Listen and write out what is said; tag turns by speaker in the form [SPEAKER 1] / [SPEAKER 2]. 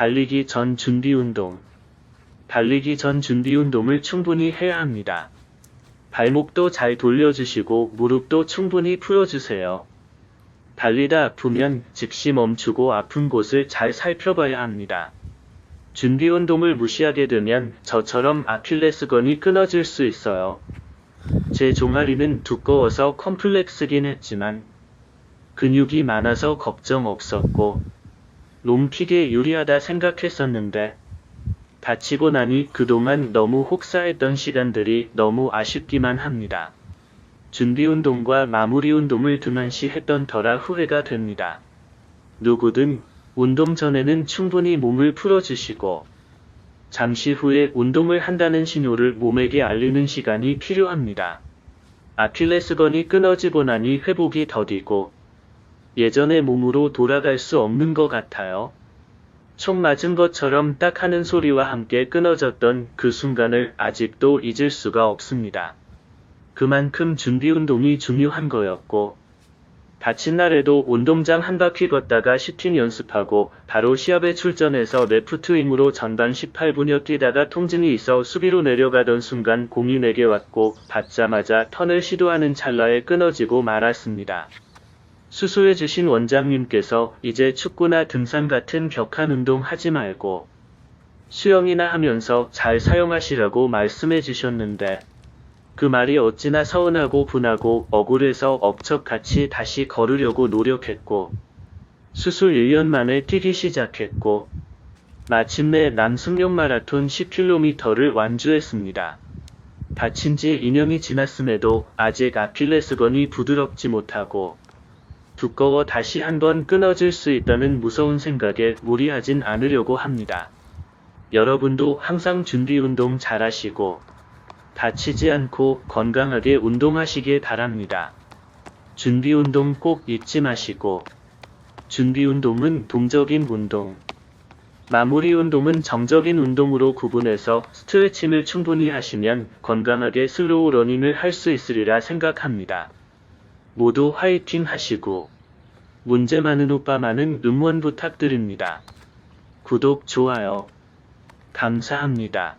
[SPEAKER 1] 달리기 전 준비 운동. 달리기 전 준비 운동을 충분히 해야 합니다. 발목도 잘 돌려주시고 무릎도 충분히 풀어주세요. 달리다 아프면 즉시 멈추고 아픈 곳을 잘 살펴봐야 합니다. 준비 운동을 무시하게 되면 저처럼 아킬레스건이 끊어질 수 있어요. 제 종아리는 두꺼워서 컴플렉스긴 했지만 근육이 많아서 걱정 없었고 롬픽에 유리하다 생각했었는데 다치고 나니 그동안 너무 혹사했던 시간들이 너무 아쉽기만 합니다. 준비 운동과 마무리 운동을 등한시 했던 터라 후회가 됩니다. 누구든 운동 전에는 충분히 몸을 풀어주시고 잠시 후에 운동을 한다는 신호를 몸에게 알리는 시간이 필요합니다. 아킬레스건이 끊어지고 나니 회복이 더디고 예전의 몸으로 돌아갈 수 없는 것 같아요. 총 맞은 것처럼 딱 하는 소리와 함께 끊어졌던 그 순간을 아직도 잊을 수가 없습니다. 그만큼 준비 운동이 중요한 거였고, 다친 날에도 운동장 한 바퀴 걷다가 슈팅 연습하고 바로 시합에 출전해서 레프트 윙으로 전반 18분여 뛰다가 통증이 있어 수비로 내려가던 순간 공이 내게 왔고 받자마자 턴을 시도하는 찰나에 끊어지고 말았습니다. 수소해주신 원장님께서 이제 축구나 등산 같은 격한 운동 하지 말고 수영이나 하면서 잘 사용하시라고 말씀해 주셨는데 그 말이 어찌나 서운하고 분하고 억울해서 억척같이 다시 걸으려고 노력했고 수술 1년 만에 뛰기 시작했고 마침내 남승용 마라톤 10km를 완주했습니다. 다친 지 2년이 지났음에도 아직 아킬레스건이 부드럽지 못하고 두꺼워 다시 한번 끊어질 수 있다는 무서운 생각에 무리하진 않으려고 합니다. 여러분도 항상 준비 운동 잘 하시고 다치지 않고 건강하게 운동하시길 바랍니다. 준비 운동 꼭 잊지 마시고 준비 운동은 동적인 운동 마무리 운동은 정적인 운동으로 구분해서 스트레칭을 충분히 하시면 건강하게 슬로우 러닝을 할 수 있으리라 생각합니다. 모두 화이팅 하시고 문제 많은 오빠 많은 응원 부탁드립니다. 구독, 좋아요. 감사합니다.